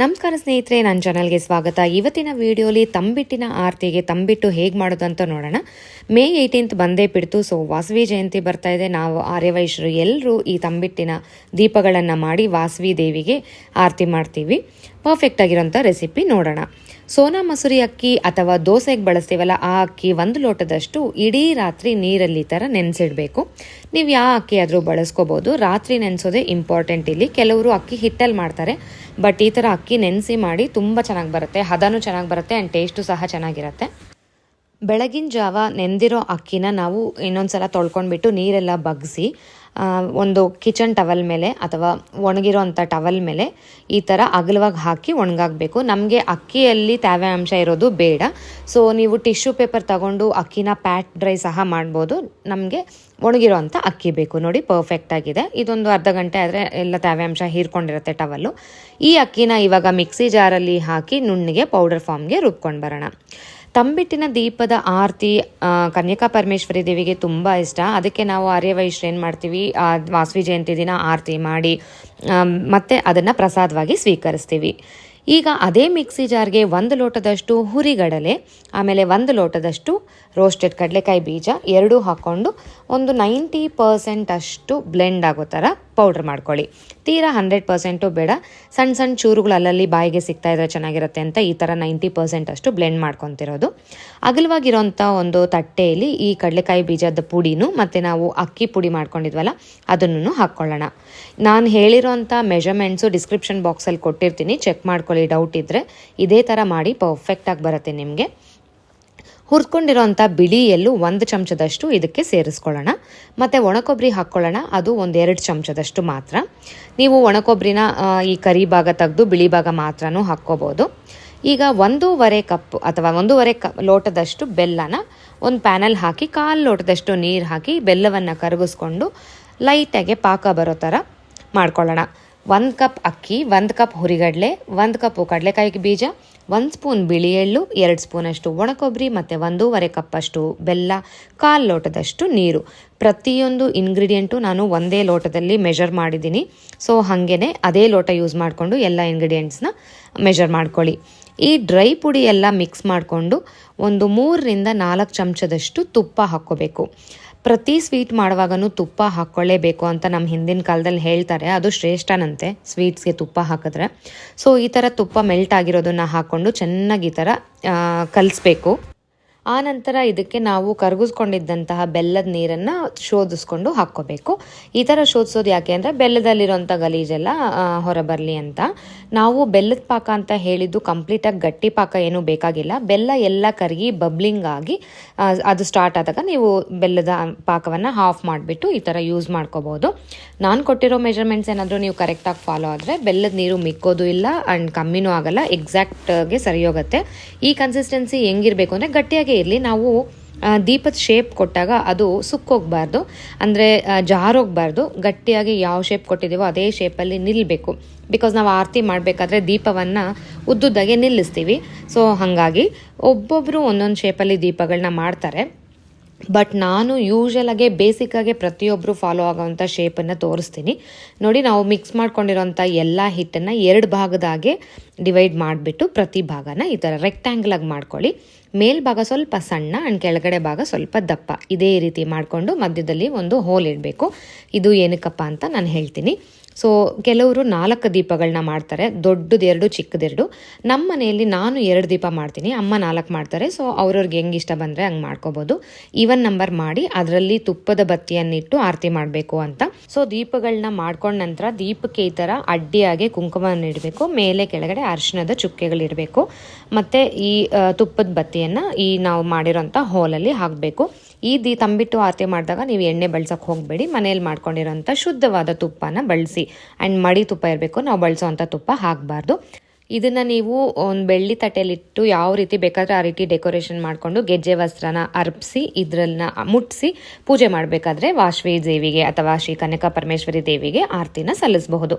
ನಮಸ್ಕಾರ ಸ್ನೇಹಿತರೆ ನನ್ನ ಚಾನಲ್ಗೆ ಸ್ವಾಗತ. ಇವತ್ತಿನ ವಿಡಿಯೋಲಿ ತಂಬಿಟ್ಟಿನ ಆರತಿಗೆ ತಂಬಿಟ್ಟು ಹೇಗೆ ಮಾಡೋದು ಅಂತ ನೋಡೋಣ. ಮೇ ಏಯ್ಟೀನ್ತ್ ಬಂದೇ ಬಿಡ್ತು ಸೊ ವಾಸವಿ ಜಯಂತಿ ಬರ್ತಾ ಇದೆ. ನಾವು ಆರ್ಯವೈಶ್ಯರು ಎಲ್ಲರೂ ಈ ತಂಬಿಟ್ಟಿನ ದೀಪಗಳನ್ನು ಮಾಡಿ ವಾಸವಿ ದೇವಿಗೆ ಆರತಿ ಮಾಡ್ತೀವಿ. ಪರ್ಫೆಕ್ಟ್ ಆಗಿರೋಂಥ ರೆಸಿಪಿ ನೋಡೋಣ. ಸೋನಾ ಮಸೂರಿ ಅಕ್ಕಿ ಅಥವಾ ದೋಸೆಗೆ ಬಳಸ್ತೀವಲ್ಲ, ಆ ಅಕ್ಕಿ ಒಂದು ಲೋಟದಷ್ಟು ಇಡೀ ರಾತ್ರಿ ನೀರಲ್ಲಿ ಥರ ನೆನೆಸಿಡಬೇಕು. ನೀವು ಯಾವ ಅಕ್ಕಿ ಆದರೂ ಬಳಸ್ಕೋಬೋದು. ರಾತ್ರಿ ನೆನೆಸೋದೇ ಇಂಪಾರ್ಟೆಂಟ್ ಇಲ್ಲಿ. ಕೆಲವರು ಅಕ್ಕಿ ಹಿಟ್ಟಲ್ಲಿ ಮಾಡ್ತಾರೆ ಬಟ್ ಈ ಥರ ಅಕ್ಕಿ ನೆನೆಸಿ ಮಾಡಿ ತುಂಬ ಚೆನ್ನಾಗಿ ಬರುತ್ತೆ. ಹದನೂ ಚೆನ್ನಾಗಿ ಬರುತ್ತೆ ಆ್ಯಂಡ್ ಟೇಸ್ಟು ಸಹ ಚೆನ್ನಾಗಿರುತ್ತೆ. ಬೆಳಗಿನ ಜಾವ ನೆಂದಿರೋ ಅಕ್ಕಿನ ನಾವು ಇನ್ನೊಂದ್ಸಲ ತೊಳ್ಕೊಂಡ್ಬಿಟ್ಟು ನೀರೆಲ್ಲ ಬಗ್ಗಿಸಿ ಒಂದು ಕಿಚನ್ ಟವಲ್ ಮೇಲೆ ಅಥವಾ ಒಣಗಿರೋ ಅಂಥ ಟವಲ್ ಮೇಲೆ ಈ ಥರ ಅಗಲವಾಗಿ ಹಾಕಿ ಒಣಗಾಗಬೇಕು ನಮಗೆ ಅಕ್ಕಿಯಲ್ಲಿ ತಾವೆ ಇರೋದು ಬೇಡ. ಸೊ ನೀವು ಟಿಶ್ಯೂ ಪೇಪರ್ ತಗೊಂಡು ಅಕ್ಕಿನ ಪ್ಯಾಟ್ ಡ್ರೈ ಸಹ ಮಾಡ್ಬೋದು. ನಮಗೆ ಒಣಗಿರೋ ಅಂಥ ಅಕ್ಕಿ ಬೇಕು. ನೋಡಿ ಪರ್ಫೆಕ್ಟ್ ಆಗಿದೆ. ಇದೊಂದು ಅರ್ಧ ಗಂಟೆ ಆದರೆ ಎಲ್ಲ ತಾವೆ ಅಂಶ ಹೀರ್ಕೊಂಡಿರುತ್ತೆ ಟವಲ್ಲು. ಈ ಅಕ್ಕಿನ ಇವಾಗ ಮಿಕ್ಸಿ ಜಾರಲ್ಲಿ ಹಾಕಿ ನುಣ್ಣಿಗೆ ಪೌಡರ್ ಫಾರ್ಮ್ಗೆ ರುಬ್ಕೊಂಡು ಬರೋಣ. ತಂಬಿಟ್ಟಿನ ದೀಪದ ಆರತಿ ಕನ್ಯಕಾ ಪರಮೇಶ್ವರಿ ದೇವಿಗೆ ತುಂಬ ಇಷ್ಟ. ಅದಕ್ಕೆ ನಾವು ಆರ್ಯವೈಶ್ಯ ಏನು ಮಾಡ್ತೀವಿ? ವಾಸವಿ ಜಯಂತಿ ದಿನ ಆರತಿ ಮಾಡಿ ಮತ್ತೆ ಅದನ್ನು ಪ್ರಸಾದವಾಗಿ ಸ್ವೀಕರಿಸ್ತೀವಿ. ಈಗ ಅದೇ ಮಿಕ್ಸಿ ಜಾರ್ಗೆ ಒಂದು ಲೋಟದಷ್ಟು ಹುರಿಗಡಲೆ, ಆಮೇಲೆ ಒಂದು ಲೋಟದಷ್ಟು ರೋಸ್ಟೆಡ್ ಕಡಲೆಕಾಯಿ ಬೀಜ, ಎರಡೂ ಹಾಕ್ಕೊಂಡು ಒಂದು ನೈಂಟಿ ಪರ್ಸೆಂಟ್ ಅಷ್ಟು ಬ್ಲೆಂಡ್ ಆಗೋ ಥರ ಪೌಡ್ರ್ ಮಾಡ್ಕೊಳ್ಳಿ. ತೀರಾ ಹಂಡ್ರೆಡ್ ಪರ್ಸೆಂಟು ಬೇಡ. ಸಣ್ಣ ಸಣ್ಣ ಚೂರುಗಳು ಅಲ್ಲಲ್ಲಿ ಬಾಯಿಗೆ ಸಿಗ್ತಾ ಇದ್ರೆ ಚೆನ್ನಾಗಿರುತ್ತೆ ಅಂತ ಈ ಥರ ನೈಂಟಿ ಪರ್ಸೆಂಟ್ ಅಷ್ಟು ಬ್ಲೆಂಡ್ ಮಾಡ್ಕೊತಿರೋದು. ಅಗಲವಾಗಿರೋಂಥ ಒಂದು ತಟ್ಟೆಯಲ್ಲಿ ಈ ಕಡಲೆಕಾಯಿ ಬೀಜದ ಪುಡಿನೂ ಮತ್ತು ನಾವು ಅಕ್ಕಿ ಪುಡಿ ಮಾಡ್ಕೊಂಡಿದ್ವಲ್ಲ ಅದನ್ನು ಹಾಕ್ಕೊಳ್ಳೋಣ. ನಾನು ಹೇಳಿರೋಂಥ ಮೆಷರ್ಮೆಂಟ್ಸು ಡಿಸ್ಕ್ರಿಪ್ಷನ್ ಬಾಕ್ಸಲ್ಲಿ ಕೊಟ್ಟಿರ್ತೀನಿ, ಚೆಕ್ ಮಾಡ್ಕೊಳ್ಳಿ, ಡೌಟ್ ಇದ್ದರೆ ಇದೇ ಥರ ಮಾಡಿ ಪರ್ಫೆಕ್ಟಾಗಿ ಬರುತ್ತೆ ನಿಮಗೆ. ಹುರ್ಕೊಂಡಿರೋಂಥ ಬಿಳಿ ಎಲ್ಲು ಒಂದು ಚಮಚದಷ್ಟು ಇದಕ್ಕೆ ಸೇರಿಸ್ಕೊಳ್ಳೋಣ. ಮತ್ತು ಒಣಕೊಬ್ಬರಿ ಹಾಕ್ಕೊಳ್ಳೋಣ. ಅದು ಒಂದು ಎರಡು ಚಮಚದಷ್ಟು ಮಾತ್ರ. ನೀವು ಒಣಕೊಬ್ಬರಿನ ಈ ಕರಿ ಭಾಗ ತೆಗೆದು ಬಿಳಿ ಭಾಗ ಮಾತ್ರನೂ ಹಾಕ್ಕೋಬೋದು. ಈಗ ಒಂದೂವರೆ ಕಪ್ ಅಥವಾ ಒಂದೂವರೆ ಕ, ಲೋಟದಷ್ಟು ಬೆಲ್ಲನ ಒಂದು ಪ್ಯಾನಲ್ ಹಾಕಿ, ಕಾಲು ಲೋಟದಷ್ಟು ನೀರು ಹಾಕಿ ಬೆಲ್ಲವನ್ನು ಕರಗಿಸ್ಕೊಂಡು ಲೈಟಾಗಿ ಪಾಕ ಬರೋ ಥರ ಮಾಡ್ಕೊಳ್ಳೋಣ. ಒಂದು ಕಪ್ ಅಕ್ಕಿ, ಒಂದು ಕಪ್ ಹುರಿಗಡಲೆ, ಒಂದು ಕಪ್ಪು ಕಡಲೆಕಾಯಿ ಬೀಜ, ಒಂದು ಸ್ಪೂನ್ ಬಿಳಿ ಎಳ್ಳು, ಎರಡು ಸ್ಪೂನಷ್ಟು ಒಣಕೊಬ್ಬರಿ ಮತ್ತು ಒಂದೂವರೆ ಕಪ್ಪಷ್ಟು ಬೆಲ್ಲ, ಕಾಲು ಲೋಟದಷ್ಟು ನೀರು. ಪ್ರತಿಯೊಂದು ಇಂಗ್ರೀಡಿಯೆಂಟು ನಾನು ಒಂದೇ ಲೋಟದಲ್ಲಿ ಮೆಷರ್ ಮಾಡಿದ್ದೀನಿ. ಸೊ ಹಾಗೇ ಅದೇ ಲೋಟ ಯೂಸ್ ಮಾಡಿಕೊಂಡು ಎಲ್ಲ ಇಂಗ್ರೀಡಿಯೆಂಟ್ಸ್ನ ಮೆಷರ್ ಮಾಡ್ಕೊಳ್ಳಿ. ಈ ಡ್ರೈ ಪುಡಿ ಎಲ್ಲ ಮಿಕ್ಸ್ ಮಾಡಿಕೊಂಡು ಒಂದು ಮೂರರಿಂದ ನಾಲ್ಕು ಚಮಚದಷ್ಟು ತುಪ್ಪ ಹಾಕ್ಕೋಬೇಕು. ಪ್ರತಿ ಸ್ವೀಟ್ ಮಾಡುವಾಗನೂ ತುಪ್ಪ ಹಾಕ್ಕೊಳ್ಳೇಬೇಕು ಅಂತ ನಮ್ಮ ಹಿಂದಿನ ಕಾಲದಲ್ಲಿ ಹೇಳ್ತಾರೆ. ಅದು ಶ್ರೇಷ್ಠನಂತೆ ಸ್ವೀಟ್ಸ್ಗೆ ತುಪ್ಪ ಹಾಕಿದ್ರೆ. ಸೊ ಈ ಥರ ತುಪ್ಪ ಮೆಲ್ಟ್ ಆಗಿರೋದನ್ನು ಹಾಕ್ಕೊಂಡು ಚೆನ್ನಾಗಿ ಈ ಥರ ಕಲಿಸ್ಬೇಕು. ಆ ನಂತರ ಇದಕ್ಕೆ ನಾವು ಕರಗಿಸ್ಕೊಂಡಿದ್ದಂತಹ ಬೆಲ್ಲದ ನೀರನ್ನು ಶೋಧಿಸ್ಕೊಂಡು ಹಾಕ್ಕೋಬೇಕು. ಈ ಥರ ಶೋಧಿಸೋದು ಯಾಕೆ ಅಂದರೆ ಬೆಲ್ಲದಲ್ಲಿರೋಂಥ ಗಲೀಜೆಲ್ಲ ಹೊರಬರಲಿ ಅಂತ. ನಾವು ಬೆಲ್ಲದ ಪಾಕ ಅಂತ ಹೇಳಿದ್ದು ಕಂಪ್ಲೀಟಾಗಿ ಗಟ್ಟಿ ಪಾಕ ಏನೂ ಬೇಕಾಗಿಲ್ಲ. ಬೆಲ್ಲ ಎಲ್ಲ ಕರಗಿ ಬಬ್ಲಿಂಗ್ ಆಗಿ ಅದು ಸ್ಟಾರ್ಟ್ ಆದಾಗ ನೀವು ಬೆಲ್ಲದ ಪಾಕವನ್ನು ಹಾಫ್ ಮಾಡಿಬಿಟ್ಟು ಈ ಥರ ಯೂಸ್ ಮಾಡ್ಕೋಬೋದು. ನಾನು ಕೊಟ್ಟಿರೋ ಮೆಜರ್ಮೆಂಟ್ಸ್ ಏನಾದರೂ ನೀವು ಕರೆಕ್ಟಾಗಿ ಫಾಲೋ ಆದರೆ ಬೆಲ್ಲದ ನೀರು ಮಿಕ್ಕೋದು ಇಲ್ಲ ಆ್ಯಂಡ್ ಕಮ್ಮಿನೂ ಆಗಲ್ಲ ಎಕ್ಸಾಕ್ಟ್ಗೆ ಸರಿ ಹೋಗುತ್ತೆ ಈ ಕನ್ಸಿಸ್ಟೆನ್ಸಿ ಹೆಂಗಿರಬೇಕು ಅಂದರೆ ಗಟ್ಟಿಯಾಗಿ ಇರಲಿ, ನಾವು ದೀಪದ ಶೇಪ್ ಕೊಟ್ಟಾಗ ಅದು ಸುಕ್ಕೋಗ್ಬಾರ್ದು ಅಂದರೆ ಜಾರೋಗ್ಬಾರ್ದು ಗಟ್ಟಿಯಾಗಿ ಯಾವ ಶೇಪ್ ಕೊಟ್ಟಿದ್ದೀವೋ ಅದೇ ಶೇಪಲ್ಲಿ ನಿಲ್ಲಬೇಕು ಬಿಕಾಸ್ ನಾವು ಆರತಿ ಮಾಡಬೇಕಾದ್ರೆ ದೀಪವನ್ನು ಉದ್ದುದ್ದಾಗೆ ನಿಲ್ಲಿಸ್ತೀವಿ. ಸೊ ಹಾಗಾಗಿ ಒಬ್ಬೊಬ್ಬರು ಒಂದೊಂದು ಶೇಪಲ್ಲಿ ದೀಪಗಳನ್ನ ಮಾಡ್ತಾರೆ. ಬಟ್ ನಾನು ಯೂಶ್ವಲಾಗೆ ಬೇಸಿಕ್ಕಾಗೆ ಪ್ರತಿಯೊಬ್ಬರು ಫಾಲೋ ಆಗೋವಂಥ ಶೇಪನ್ನು ತೋರಿಸ್ತೀನಿ. ನೋಡಿ ನಾವು ಮಿಕ್ಸ್ ಮಾಡ್ಕೊಂಡಿರೋಂಥ ಎಲ್ಲ ಹಿಟ್ಟನ್ನು ಎರಡು ಭಾಗದಾಗೆ ಡಿವೈಡ್ ಮಾಡಿಬಿಟ್ಟು ಪ್ರತಿ ಭಾಗನ ಈ ಥರ ರೆಕ್ಟ್ಯಾಂಗಲಾಗಿ ಮಾಡ್ಕೊಳ್ಳಿ. ಮೇಲ್ಭಾಗ ಸ್ವಲ್ಪ ಸಣ್ಣ ಆ್ಯಂಡ್ ಕೆಳಗಡೆ ಭಾಗ ಸ್ವಲ್ಪ ದಪ್ಪ. ಇದೇ ರೀತಿ ಮಾಡಿಕೊಂಡು ಮಧ್ಯದಲ್ಲಿ ಒಂದು ಹೋಲ್ ಇಡಬೇಕು. ಇದು ಏನಕ್ಕಪ್ಪ ಅಂತ ನಾನು ಹೇಳ್ತೀನಿ. ಸೊ ಕೆಲವರು ನಾಲ್ಕು ದೀಪಗಳನ್ನ ಮಾಡ್ತಾರೆ ದೊಡ್ಡದೆರಡು ಚಿಕ್ಕದೆರಡು ನಮ್ಮ ಮನೆಯಲ್ಲಿ ನಾನು ಎರಡು ದೀಪ ಮಾಡ್ತೀನಿ, ಅಮ್ಮ ನಾಲ್ಕು ಮಾಡ್ತಾರೆ. ಸೊ ಅವ್ರವ್ರಿಗೆ ಹೆಂಗೆ ಇಷ್ಟ ಬಂದರೆ ಹಂಗೆ ಮಾಡ್ಕೋಬೋದು. ಈವನ್ ನಂಬರ್ ಮಾಡಿ, ಅದರಲ್ಲಿ ತುಪ್ಪದ ಬತ್ತಿಯನ್ನಿಟ್ಟು ಆರತಿ ಮಾಡಬೇಕು ಅಂತ. ಸೊ ದೀಪಗಳನ್ನ ಮಾಡ್ಕೊಂಡ ನಂತರ ದೀಪಕ್ಕೆ ಈ ಥರ ಅಡ್ಡಿಯಾಗಿ ಕುಂಕುಮವನ್ನು ಇಡಬೇಕು, ಮೇಲೆ ಕೆಳಗಡೆ ಅರಿಶಿಣದ ಚುಕ್ಕೆಗಳಿರಬೇಕು. ಮತ್ತು ಈ ತುಪ್ಪದ ಬತ್ತಿಯನ್ನು ಈ ನಾವು ಮಾಡಿರೋಂಥ ಹೋಲಲ್ಲಿ ಹಾಕಬೇಕು. ಈ ದಿ ತಂಬಿಟ್ಟು ಆರತಿ ಮಾಡಿದಾಗ ನೀವು ಎಣ್ಣೆ ಬಳಸೋಕೆ ಹೋಗಬೇಡಿ. ಮನೆಯಲ್ಲಿ ಮಾಡ್ಕೊಂಡಿರೋಂಥ ಶುದ್ಧವಾದ ತುಪ್ಪನ ಬಳಸಿ. ಆ್ಯಂಡ್ ಮಡಿ ತುಪ್ಪ ಇರಬೇಕು. ನಾವು ಬಳಸೋವಂಥ ತುಪ್ಪ ಹಾಕಬಾರ್ದು. ಇದನ್ನು ನೀವು ಒಂದು ಬೆಳ್ಳಿ ತಟ್ಟೆಯಲ್ಲಿಟ್ಟು ಯಾವ ರೀತಿ ಬೇಕಾದರೆ ಆ ರೀತಿ ಡೆಕೋರೇಷನ್ ಮಾಡಿಕೊಂಡು ಗೆಜ್ಜೆ ವಸ್ತ್ರನ ಅರ್ಪಿಸಿ, ಇದ್ರನ್ನ ಮುಟ್ಟಿಸಿ ಪೂಜೆ ಮಾಡಬೇಕಾದ್ರೆ ವಾಶ್ವಿ ದೇವಿಗೆ ಅಥವಾ ಶ್ರೀ ಕನಕ ಪರಮೇಶ್ವರಿ ದೇವಿಗೆ ಆರತಿನ ಸಲ್ಲಿಸಬಹುದು.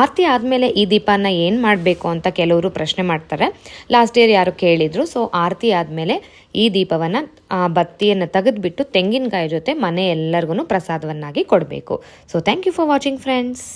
ಆರತಿ ಆದಮೇಲೆ ಈ ದೀಪನ ಏನು ಮಾಡಬೇಕು ಅಂತ ಕೆಲವರು ಪ್ರಶ್ನೆ ಮಾಡ್ತಾರೆ. ಲಾಸ್ಟ್ ಇಯರ್ ಯಾರು ಕೇಳಿದರು ಸೊ ಆರತಿ ಆದಮೇಲೆ ಈ ದೀಪವನ್ನು, ಆ ಬತ್ತಿಯನ್ನು ತೆಗೆದುಬಿಟ್ಟು ತೆಂಗಿನಕಾಯಿ ಜೊತೆ ಮನೆ ಎಲ್ಲರಿಗೂ ಪ್ರಸಾದವನ್ನಾಗಿ ಕೊಡಬೇಕು. So thank you for watching friends